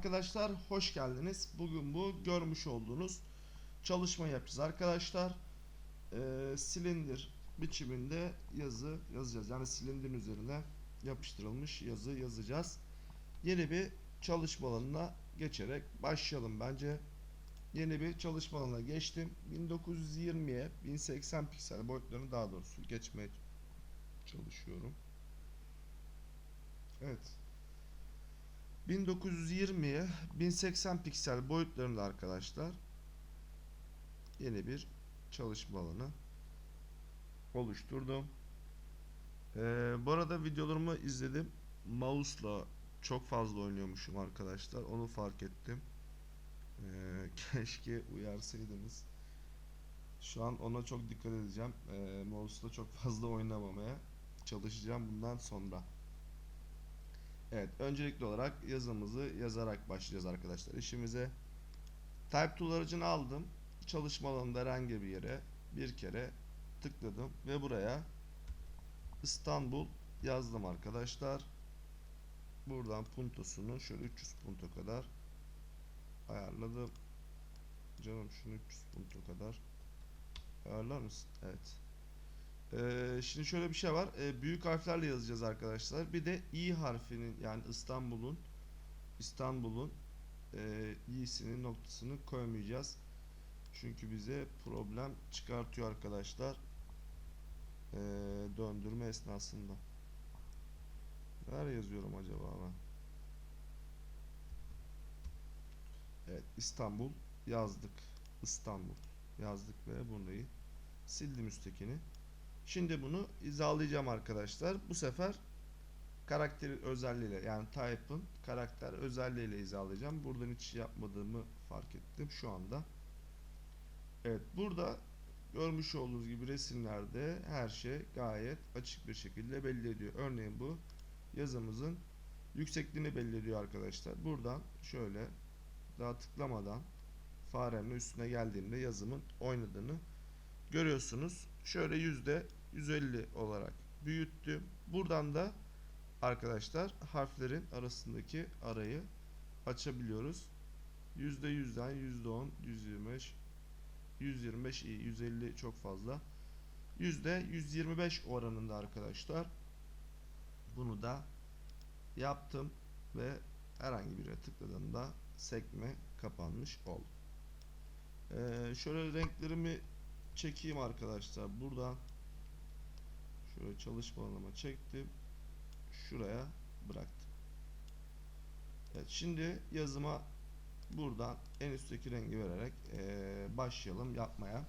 Arkadaşlar. Hoş geldiniz. Bugün bu görmüş olduğunuz çalışma yapacağız arkadaşlar. Ee, silindir biçiminde yazı yazacağız. Yani silindirin üzerine yapıştırılmış yazı yazacağız. Yeni bir çalışma alanına geçerek başlayalım bence. Yeni bir çalışma alanına geçtim. 1920'ye 1080 piksel boyutlarını daha doğrusu geçmeye çalışıyorum. Evet. 1920'ye 1080 piksel boyutlarında arkadaşlar yeni bir çalışma alanı oluşturdum. Ee, bu arada videolarımı izledim. Mouse'la çok fazla oynuyormuşum arkadaşlar. Onu fark ettim. Ee, keşke uyarsaydınız. Şu an ona çok dikkat edeceğim. Ee, mouse'la çok fazla oynamamaya çalışacağım bundan sonra. Evet, öncelikli olarak yazımızı yazarak başlayacağız arkadaşlar işimize. Type tool aracını aldım. Çalışma alanında herhangi bir yere bir kere tıkladım ve buraya İstanbul yazdım arkadaşlar. Buradan puntosunu şöyle 300 punto kadar ayarladım. Canım şunu 300 punto kadar ayarlar mısın? Evet. Ee, şimdi şöyle bir şey var. Ee, büyük harflerle yazacağız arkadaşlar. Bir de i harfinin yani İstanbul'un İstanbul'un e, i'sinin noktasını koymayacağız. Çünkü bize problem çıkartıyor arkadaşlar. Ee, döndürme esnasında. Nereye yazıyorum acaba ben? Evet İstanbul yazdık. İstanbul yazdık ve burayı sildim üsttekini. Şimdi bunu izalayacağım arkadaşlar. Bu sefer karakter özelliğiyle yani type'ın karakter özelliğiyle izalayacağım. Buradan hiç yapmadığımı fark ettim şu anda. Evet burada görmüş olduğunuz gibi resimlerde her şey gayet açık bir şekilde belli ediyor. Örneğin bu yazımızın yüksekliğini belli ediyor arkadaşlar. Buradan şöyle daha tıklamadan faremin üstüne geldiğimde yazımın oynadığını görüyorsunuz. Şöyle yüzde 150 olarak büyüttüm. Buradan da arkadaşlar harflerin arasındaki arayı açabiliyoruz. Yüzde yüzden yüzde on, 125, 125 iyi, 150 çok fazla. Yüzde 125 oranında arkadaşlar. Bunu da yaptım ve herhangi bir yere tıkladığımda sekme kapanmış oldu. Ee, şöyle renklerimi çekeyim arkadaşlar. Buradan şöyle çalışma alanıma çektim. Şuraya bıraktım. Evet şimdi yazıma buradan en üstteki rengi vererek ee, başlayalım yapmaya.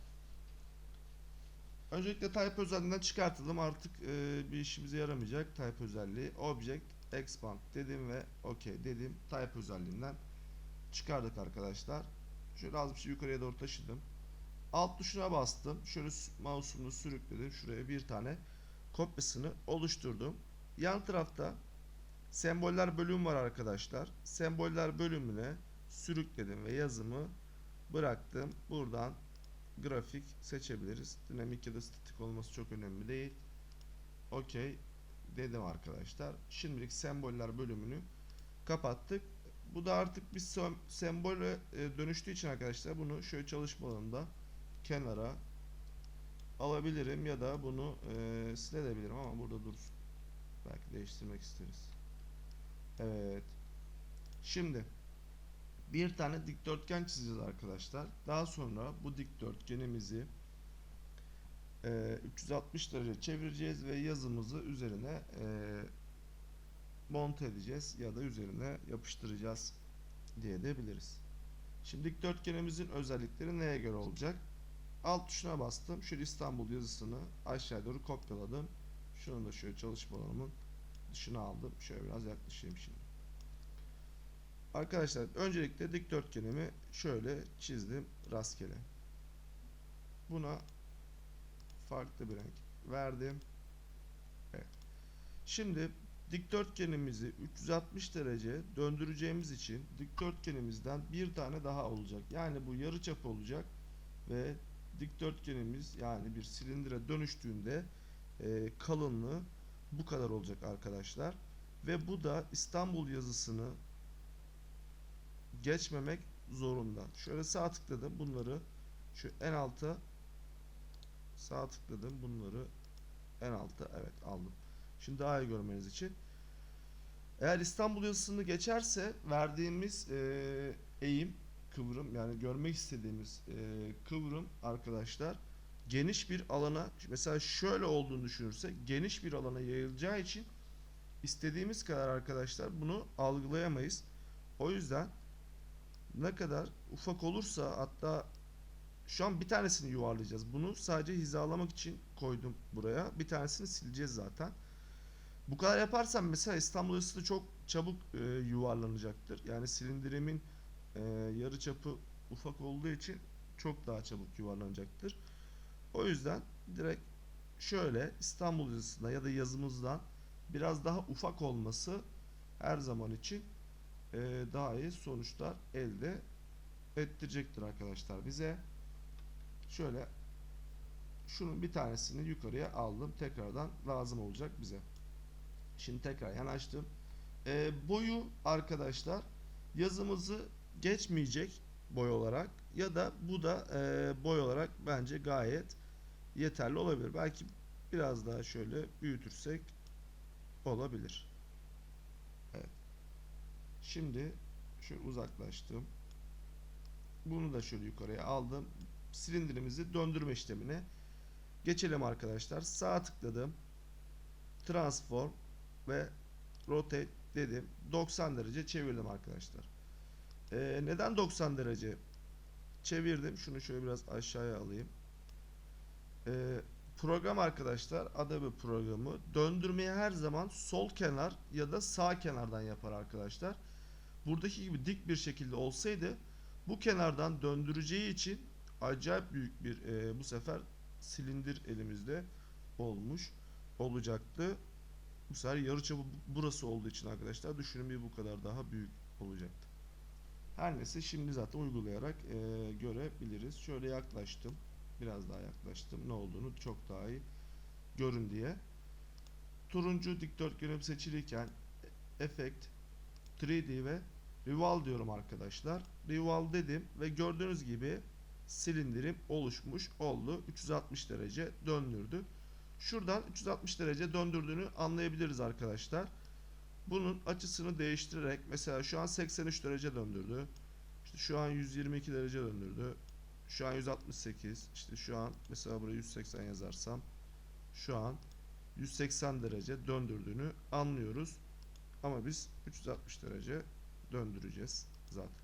Öncelikle type özelliğinden çıkartalım. Artık ee, bir işimize yaramayacak type özelliği. Object expand dedim ve OK dedim. Type özelliğinden çıkardık arkadaşlar. Şöyle az bir şey yukarıya doğru taşıdım. Alt tuşuna bastım. Şöyle mouse'umu sürükledim. Şuraya bir tane kopyasını oluşturdum. Yan tarafta semboller bölüm var arkadaşlar. Semboller bölümüne sürükledim ve yazımı bıraktım. Buradan grafik seçebiliriz. Dinamik ya da statik olması çok önemli değil. Okey dedim arkadaşlar. Şimdilik semboller bölümünü kapattık. Bu da artık bir sembole dönüştüğü için arkadaşlar bunu şöyle çalışma alanında kenara alabilirim ya da bunu e, silebilirim ama burada dursun. Belki değiştirmek isteriz. Evet. Şimdi bir tane dikdörtgen çizeceğiz arkadaşlar. Daha sonra bu dikdörtgenimizi e, 360 derece çevireceğiz ve yazımızı üzerine e, monte edeceğiz ya da üzerine yapıştıracağız diye de biliriz. Şimdi dikdörtgenimizin özellikleri neye göre olacak? Alt tuşuna bastım. Şöyle İstanbul yazısını aşağı doğru kopyaladım. Şunu da şöyle çalışma alanımın dışına aldım. Şöyle biraz yaklaşayım şimdi. Arkadaşlar öncelikle dikdörtgenimi şöyle çizdim rastgele. Buna farklı bir renk verdim. Evet. Şimdi dikdörtgenimizi 360 derece döndüreceğimiz için dikdörtgenimizden bir tane daha olacak. Yani bu yarı çap olacak ve dikdörtgenimiz yani bir silindire dönüştüğünde e, kalınlığı bu kadar olacak arkadaşlar. Ve bu da İstanbul yazısını geçmemek zorunda. Şöyle sağ tıkladım bunları şu en alta sağ tıkladım bunları en alta evet aldım. Şimdi daha iyi görmeniz için. Eğer İstanbul yazısını geçerse verdiğimiz e, eğim kıvrım yani görmek istediğimiz e, kıvrım arkadaşlar geniş bir alana mesela şöyle olduğunu düşünürsek geniş bir alana yayılacağı için istediğimiz kadar arkadaşlar bunu algılayamayız. O yüzden ne kadar ufak olursa hatta şu an bir tanesini yuvarlayacağız. Bunu sadece hizalamak için koydum buraya. Bir tanesini sileceğiz zaten. Bu kadar yaparsam mesela İstanbul da çok çabuk e, yuvarlanacaktır. Yani silindirimin e, yarı çapı ufak olduğu için çok daha çabuk yuvarlanacaktır. O yüzden direkt şöyle İstanbul yazısında ya da yazımızdan biraz daha ufak olması her zaman için e, daha iyi sonuçlar elde ettirecektir arkadaşlar bize. Şöyle şunun bir tanesini yukarıya aldım. Tekrardan lazım olacak bize. Şimdi tekrar yanaştım. E, boyu arkadaşlar yazımızı geçmeyecek boy olarak ya da bu da e, boy olarak bence gayet yeterli olabilir. Belki biraz daha şöyle büyütürsek olabilir. Evet. Şimdi şöyle uzaklaştım. Bunu da şöyle yukarıya aldım. Silindirimizi döndürme işlemine geçelim arkadaşlar. Sağ tıkladım. Transform ve rotate dedim. 90 derece çevirdim arkadaşlar. Ee, neden 90 derece çevirdim? Şunu şöyle biraz aşağıya alayım. Ee, program arkadaşlar Adobe programı döndürmeyi her zaman sol kenar ya da sağ kenardan yapar arkadaşlar. Buradaki gibi dik bir şekilde olsaydı bu kenardan döndüreceği için acayip büyük bir e, bu sefer silindir elimizde olmuş olacaktı. Bu sefer yarıçapı burası olduğu için arkadaşlar düşünün bir bu kadar daha büyük olacaktı. Her neyse şimdi zaten uygulayarak e, görebiliriz. Şöyle yaklaştım. Biraz daha yaklaştım. Ne olduğunu çok daha iyi görün diye. Turuncu dikdörtgenim seçilirken Effect, 3D ve Rival diyorum arkadaşlar. Rival dedim ve gördüğünüz gibi silindirim oluşmuş oldu. 360 derece döndürdü. Şuradan 360 derece döndürdüğünü anlayabiliriz arkadaşlar. Bunun açısını değiştirerek mesela şu an 83 derece döndürdü. İşte şu an 122 derece döndürdü. Şu an 168. İşte şu an mesela buraya 180 yazarsam şu an 180 derece döndürdüğünü anlıyoruz. Ama biz 360 derece döndüreceğiz zaten.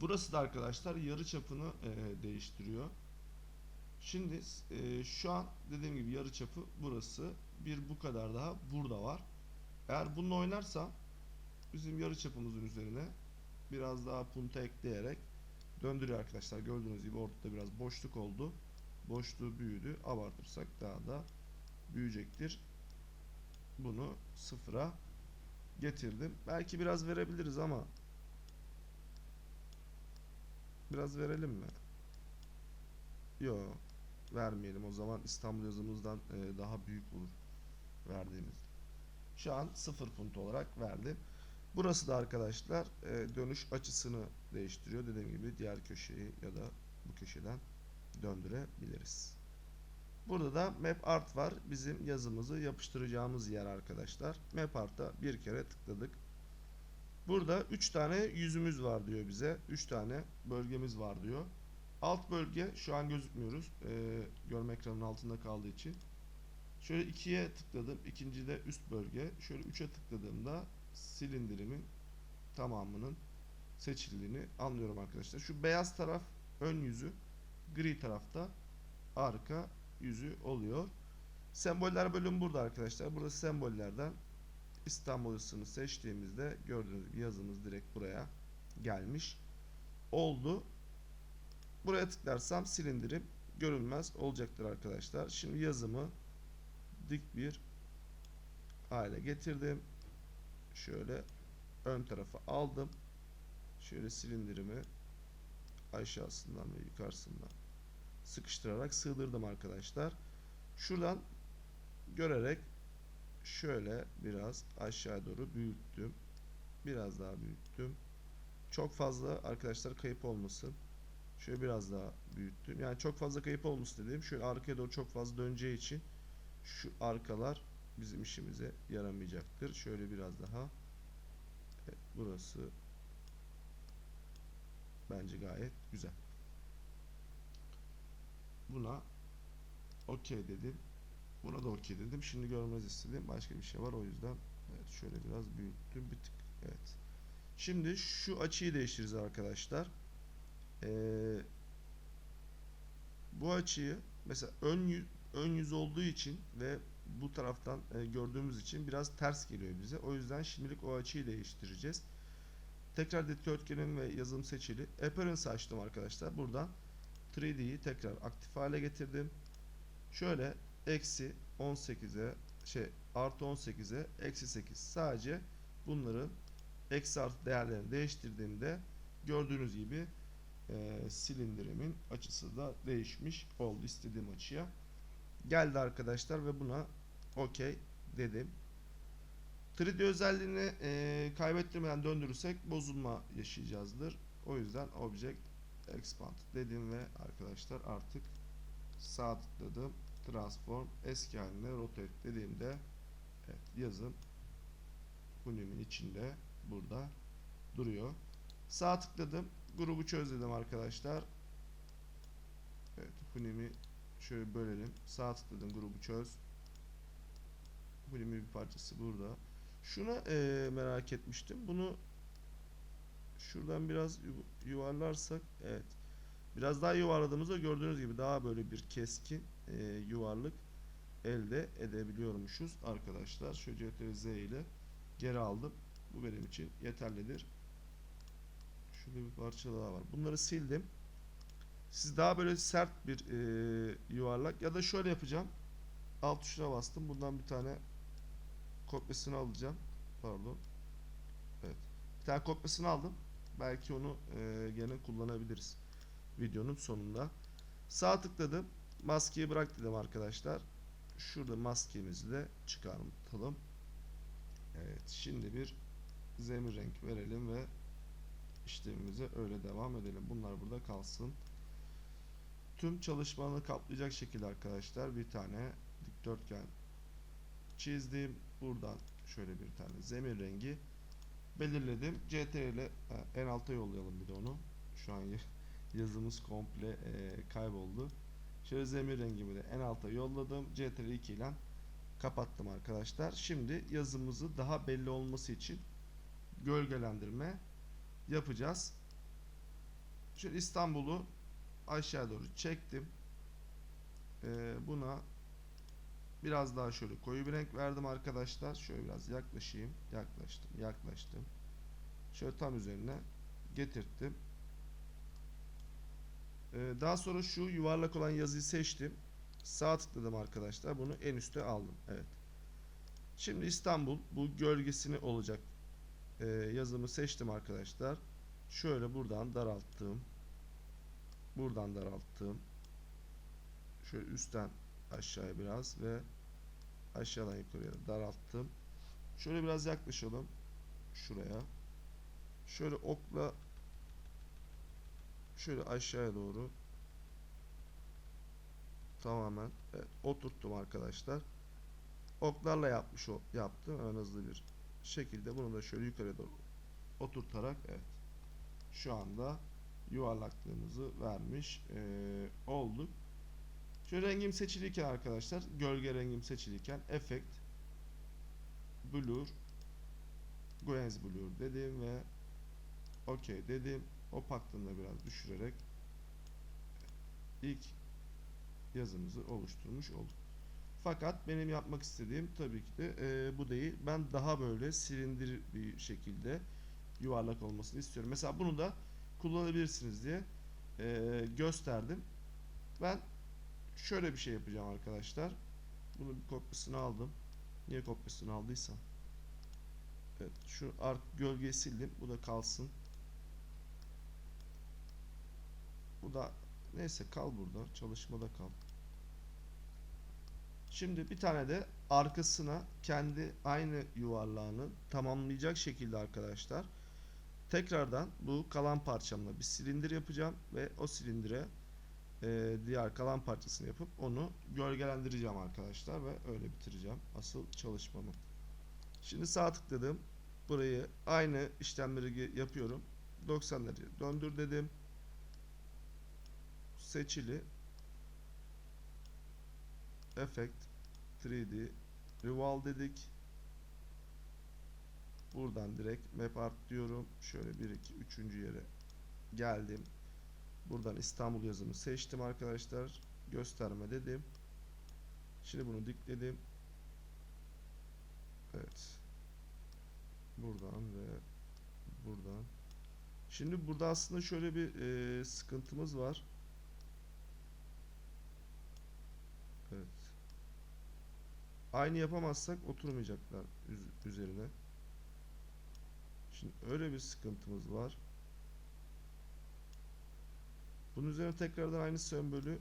Burası da arkadaşlar yarı çapını e, değiştiriyor. Şimdi e, şu an dediğim gibi yarı çapı burası. Bir bu kadar daha burada var. Eğer bununla oynarsam bizim yarı çapımızın üzerine biraz daha punta ekleyerek döndürüyor arkadaşlar. Gördüğünüz gibi ortada biraz boşluk oldu. Boşluğu büyüdü. Abartırsak daha da büyüyecektir. Bunu sıfıra getirdim. Belki biraz verebiliriz ama biraz verelim mi? Yok vermeyelim o zaman İstanbul yazımızdan e, daha büyük olur verdiğimiz. Şu an 0 punto olarak verdim. Burası da arkadaşlar e, dönüş açısını değiştiriyor. Dediğim gibi diğer köşeyi ya da bu köşeden döndürebiliriz. Burada da Map Art var. Bizim yazımızı yapıştıracağımız yer arkadaşlar. Map Art'a bir kere tıkladık. Burada 3 tane yüzümüz var diyor bize. 3 tane bölgemiz var diyor. Alt bölge şu an gözükmüyoruz. Ee, görme ekranının altında kaldığı için. Şöyle ikiye tıkladım. İkinci de üst bölge. Şöyle üçe tıkladığımda silindirimin tamamının seçildiğini anlıyorum arkadaşlar. Şu beyaz taraf ön yüzü, gri tarafta arka yüzü oluyor. Semboller bölümü burada arkadaşlar. Burada sembollerden İstanbul yazısını seçtiğimizde gördüğünüz gibi yazımız direkt buraya gelmiş oldu. Buraya tıklarsam silindirim görünmez olacaktır arkadaşlar. Şimdi yazımı dik bir hale getirdim. Şöyle ön tarafa aldım. Şöyle silindirimi aşağısından ve yukarısından sıkıştırarak sığdırdım arkadaşlar. Şuradan görerek şöyle biraz aşağı doğru büyüttüm. Biraz daha büyüttüm. çok fazla arkadaşlar kayıp olmasın. Şöyle biraz daha büyüttüm. Yani çok fazla kayıp olmasın dediğim şöyle arkaya doğru çok fazla döneceği için şu arkalar bizim işimize yaramayacaktır. Şöyle biraz daha. Evet, burası bence gayet güzel. Buna okey dedim. Buna da okey dedim. Şimdi görmenizi istediğim başka bir şey var. O yüzden evet şöyle biraz büyüttüm bir tık. Evet. Şimdi şu açıyı değiştireceğiz arkadaşlar. Ee, bu açıyı mesela ön ön yüz olduğu için ve bu taraftan e, gördüğümüz için biraz ters geliyor bize. O yüzden şimdilik o açıyı değiştireceğiz. Tekrar dikdörtgenim ve yazım seçili. Appearance açtım arkadaşlar. Buradan 3D'yi tekrar aktif hale getirdim. Şöyle eksi 18'e şey artı 18'e eksi 8 sadece bunların eksi artı değerlerini değiştirdiğimde gördüğünüz gibi e, silindirimin açısı da değişmiş oldu istediğim açıya. Geldi arkadaşlar ve buna okey dedim. 3D özelliğini e, kaybettirmeden döndürürsek bozulma yaşayacağızdır. O yüzden object expand dedim ve arkadaşlar artık sağ tıkladım. Transform eski haline rotate dediğimde evet, yazım Huni'nin içinde burada duruyor. Sağ tıkladım. Grubu çöz dedim arkadaşlar. Evet, Huni'mi şöyle bölelim. Sağ tıkladım grubu çöz. Huni'min bir parçası burada. Şuna eee, merak etmiştim. Bunu şuradan biraz yu- yuvarlarsak evet. Biraz daha yuvarladığımızda gördüğünüz gibi daha böyle bir keskin eee, yuvarlık elde edebiliyormuşuz arkadaşlar. Şöyle CTRL Z ile geri aldım. Bu benim için yeterlidir. Şurada bir parça daha var. Bunları sildim. Siz daha böyle sert bir eee, yuvarlak ya da şöyle yapacağım. Alt tuşuna bastım. Bundan bir tane kopyasını alacağım. Pardon. Evet. Bir tane kopyasını aldım. Belki onu eee, gene kullanabiliriz. Videonun sonunda. Sağ tıkladım. Maskeyi bırak dedim arkadaşlar. Şurada maskemizi de çıkartalım. Evet. Şimdi bir zemin renk verelim ve işlemimize öyle devam edelim. Bunlar burada kalsın. Tüm çalışmanı kaplayacak şekilde arkadaşlar bir tane dikdörtgen çizdim. Buradan şöyle bir tane zemin rengi belirledim. CTRL ile en alta yollayalım bir de onu. Şu an yazımız komple e, kayboldu. Şöyle zemin rengimi de en alta yolladım. CTRL 2 ile kapattım arkadaşlar. Şimdi yazımızı daha belli olması için gölgelendirme yapacağız. Şöyle İstanbul'u aşağı doğru çektim. Ee, buna biraz daha şöyle koyu bir renk verdim arkadaşlar. Şöyle biraz yaklaşayım. Yaklaştım. Yaklaştım. Şöyle tam üzerine getirttim. Ee, daha sonra şu yuvarlak olan yazıyı seçtim. Sağ tıkladım arkadaşlar. Bunu en üste aldım. Evet. Şimdi İstanbul bu gölgesini olacak ee, yazımı seçtim arkadaşlar. Şöyle buradan daralttım. Buradan daralttım. Şöyle üstten aşağıya biraz ve aşağıdan yukarıya daralttım. Şöyle biraz yaklaşalım. Şuraya. Şöyle okla şöyle aşağıya doğru tamamen evet, oturttum arkadaşlar. Oklarla yapmış o yaptım en hızlı bir şekilde bunu da şöyle yukarıya doğru oturtarak evet şu anda yuvarlaklığımızı vermiş eee, olduk. Şöyle rengim seçiliyken arkadaşlar gölge rengim seçiliyken efekt blur Guens blur dedim ve okey dedim. Opaklığını biraz düşürerek ilk yazımızı oluşturmuş olduk. Fakat benim yapmak istediğim tabii ki de e, bu değil. Ben daha böyle silindir bir şekilde yuvarlak olmasını istiyorum. Mesela bunu da kullanabilirsiniz diye e, gösterdim. Ben şöyle bir şey yapacağım arkadaşlar. Bunu bir kopyasını aldım. Niye kopyasını aldıysam. Evet şu ark gölgeyi sildim. Bu da kalsın. Bu da neyse kal burada. Çalışmada kal. Şimdi bir tane de arkasına kendi aynı yuvarlağını tamamlayacak şekilde arkadaşlar Tekrardan bu kalan parçamla bir silindir yapacağım ve o silindire e, diğer kalan parçasını yapıp onu gölgelendireceğim arkadaşlar ve öyle bitireceğim asıl çalışmamı. Şimdi sağ tıkladım. Burayı aynı işlemleri yapıyorum. 90 derece döndür dedim. Seçili. Effect 3D Revolve dedik. Buradan direkt map art diyorum. Şöyle 1 2 3. yere geldim. Buradan İstanbul yazımı seçtim arkadaşlar. Gösterme dedim. Şimdi bunu dikledim. Evet. Buradan ve buradan. Şimdi burada aslında şöyle bir e, sıkıntımız var. Evet. Aynı yapamazsak oturmayacaklar üz- üzerine. Şimdi öyle bir sıkıntımız var. Bunun üzerine tekrardan aynı sembolü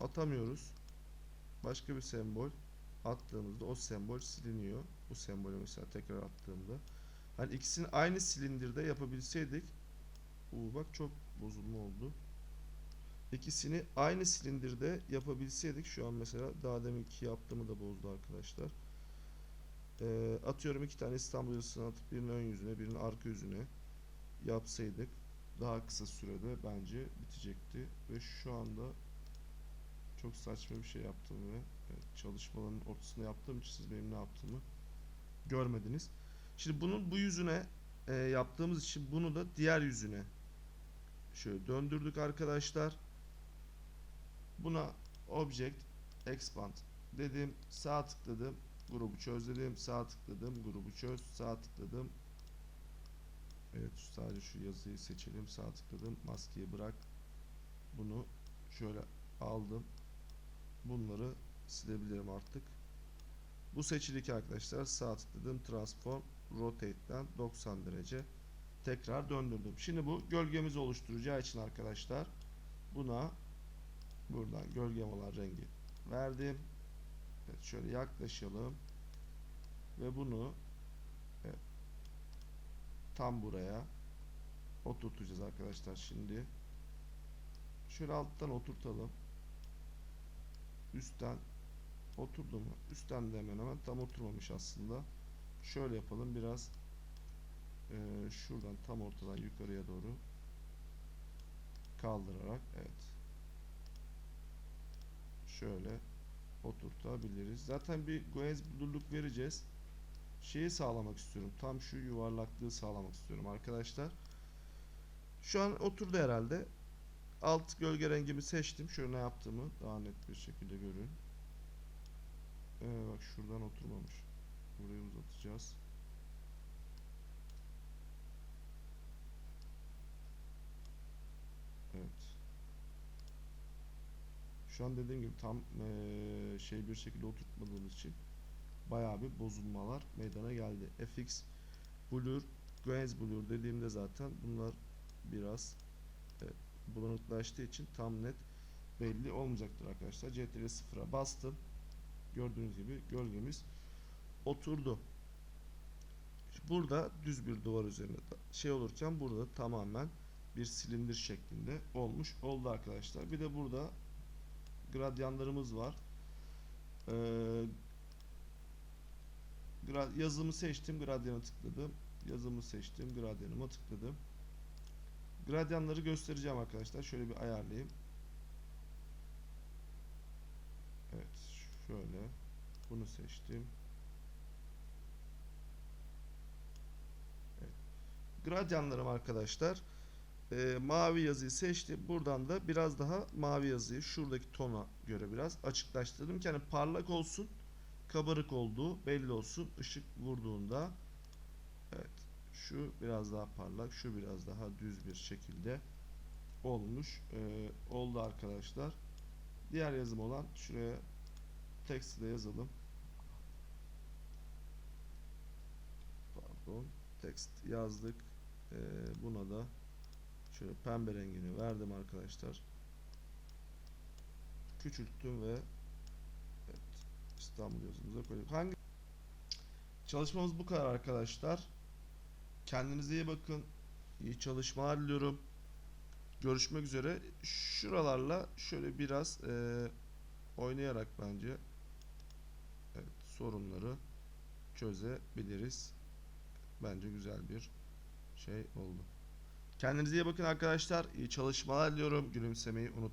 atamıyoruz. Başka bir sembol attığımızda o sembol siliniyor. Bu sembolü mesela tekrar attığımda. Hani ikisini aynı silindirde yapabilseydik Uuu bak çok bozulma oldu. İkisini aynı silindirde yapabilseydik şu an mesela daha deminki yaptığımı da bozdu arkadaşlar. Ee, atıyorum iki tane İstanbul yazısını atıp birinin ön yüzüne birinin arka yüzüne yapsaydık daha kısa sürede bence bitecekti ve şu anda çok saçma bir şey yaptım ve çalışmaların ortasında yaptığım için siz benim ne yaptığımı görmediniz. Şimdi bunun bu yüzüne e, yaptığımız için bunu da diğer yüzüne şöyle döndürdük arkadaşlar. Buna object expand dedim. Sağ tıkladım. Grubu çöz dedim. Sağ tıkladım. Grubu çöz. Sağ tıkladım. Evet sadece şu yazıyı seçelim. Sağ tıkladım. Maskeyi bırak. Bunu şöyle aldım. Bunları silebilirim artık. Bu seçilik arkadaşlar. Sağ tıkladım. Transform Rotate'den 90 derece tekrar döndürdüm. Şimdi bu gölgemizi oluşturacağı için arkadaşlar buna buradan gölgem olan rengi verdim. Evet şöyle yaklaşalım ve bunu evet, tam buraya oturtacağız arkadaşlar şimdi. Şöyle alttan oturtalım. Üstten oturdu mu? Üstten de hemen hemen tam oturmamış aslında. Şöyle yapalım biraz ee, şuradan tam ortadan yukarıya doğru kaldırarak evet şöyle oturtabiliriz. Zaten bir Goens blurluk vereceğiz. Şeyi sağlamak istiyorum. Tam şu yuvarlaklığı sağlamak istiyorum arkadaşlar. Şu an oturdu herhalde. Alt gölge rengimi seçtim. Şöyle ne yaptığımı daha net bir şekilde görün. Ee, bak şuradan oturmamış. Burayı uzatacağız. Evet. Şu an dediğim gibi tam eee, şey bir şekilde oturtmadığımız için bayağı bir bozulmalar meydana geldi. FX Blur, Goens Blur dediğimde zaten bunlar biraz evet, bulanıklaştığı için tam net belli olmayacaktır arkadaşlar. CTRL 0'a bastım. Gördüğünüz gibi gölgemiz oturdu. Burada düz bir duvar üzerine şey olurken burada tamamen bir silindir şeklinde olmuş oldu arkadaşlar. Bir de burada gradyanlarımız var. Ee, yazımı seçtim, gradyana tıkladım. Yazımı seçtim, gradyanıma tıkladım. Gradyanları göstereceğim arkadaşlar. Şöyle bir ayarlayayım. Evet, şöyle. Bunu seçtim. Evet. Gradyanlarım arkadaşlar. Ee, mavi yazıyı seçtim. Buradan da biraz daha mavi yazıyı şuradaki tona göre biraz açıklaştırdım ki hani parlak olsun, kabarık olduğu belli olsun ışık vurduğunda. Evet. Şu biraz daha parlak, şu biraz daha düz bir şekilde olmuş. Ee, oldu arkadaşlar. Diğer yazım olan şuraya text ile yazalım. Pardon. Text yazdık. Ee, buna da Şöyle pembe rengini verdim arkadaşlar. Küçülttüm ve evet, İstanbul yazımıza koyduk. Hangi Çalışmamız bu kadar arkadaşlar. Kendinize iyi bakın. İyi çalışmalar diliyorum. Görüşmek üzere. Şuralarla şöyle biraz eee, oynayarak bence evet, sorunları çözebiliriz. Bence güzel bir şey oldu. Kendinize iyi bakın arkadaşlar. İyi çalışmalar diliyorum. Gülümsemeyi unutmayın.